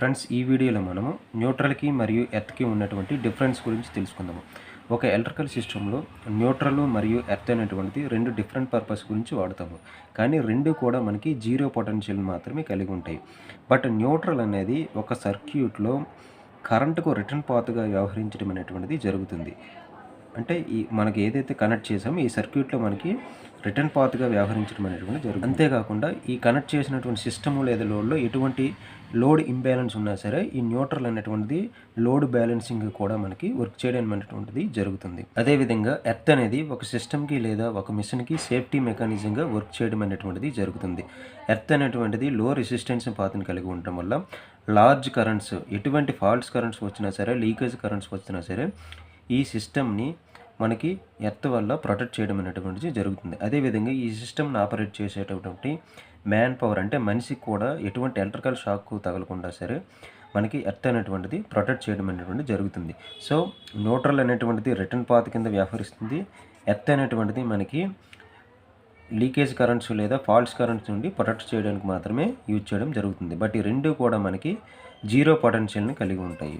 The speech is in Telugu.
ఫ్రెండ్స్ ఈ వీడియోలో మనము న్యూట్రల్కి మరియు ఎర్త్కి ఉన్నటువంటి డిఫరెన్స్ గురించి తెలుసుకుందాము. ఒక ఎలక్ట్రికల్ సిస్టంలో న్యూట్రల్ మరియు ఎర్త్ అనేటువంటిది రెండు డిఫరెంట్ పర్పస్ గురించి వాడతాము. కానీ రెండు కూడా మనకి జీరో పొటెన్షియల్ మాత్రమే కలిగి ఉంటాయి. బట్ న్యూట్రల్ అనేది ఒక సర్క్యూట్లో కరెంటుకు రిటర్న్ పాత్గా వ్యవహరించడం అనేటువంటిది జరుగుతుంది. అంటే ఈ మనకి ఏదైతే కనెక్ట్ చేసామో ఈ సర్క్యూట్లో మనకి రిటర్న్ పాత్గా వ్యవహరించడం అనేటువంటి జరుగుతుంది. అంతేకాకుండా ఈ కనెక్ట్ చేసినటువంటి సిస్టమ్ లేదా లోడ్లో ఎటువంటి లోడ్ ఇంబ్యాలెన్స్ ఉన్నా సరే ఈ న్యూట్రల్ అనేటువంటిది లోడ్ బ్యాలెన్సింగ్ కూడా మనకి వర్క్ చేయడం అనేటువంటిది జరుగుతుంది. అదేవిధంగా ఎర్త్ అనేది ఒక సిస్టమ్కి లేదా ఒక మిషన్కి సేఫ్టీ మెకానిజంగా వర్క్ చేయడం అనేటువంటిది జరుగుతుంది. ఎర్త్ అనేటువంటిది లో రెసిస్టెన్స్ పాత్ని కలిగి ఉండటం వల్ల లార్జ్ కరెంట్స్ ఎటువంటి ఫాల్ట్స్ కరెంట్స్ వచ్చినా సరే లీకేజ్ కరెంట్స్ వచ్చినా సరే ఈ సిస్టమ్ని మనకి ఎర్త్ వల్ల ప్రొటెక్ట్ చేయడం అనేటువంటిది జరుగుతుంది. అదేవిధంగా ఈ సిస్టమ్ని ఆపరేట్ చేసేటటువంటి మ్యాన్ పవర్ అంటే మనిషికి కూడా ఎటువంటి ఎలక్ట్రికల్ షాక్ తగలకుండా సరే మనకి ఎర్త్ అనేటువంటిది ప్రొటెక్ట్ చేయడం అనేటువంటిది జరుగుతుంది. సో న్యూట్రల్ అనేటువంటిది రిటర్న్ పాత్ కింద వ్యవహరిస్తుంది. ఎర్త్ అనేటువంటిది మనకి లీకేజ్ కరెంట్స్ లేదా ఫాల్స్ కరెంట్స్ నుండి ప్రొటెక్ట్ చేయడానికి మాత్రమే యూజ్ చేయడం జరుగుతుంది. బట్ ఈ రెండు కూడా మనకి జీరో పొటెన్షియల్ని కలిగి ఉంటాయి.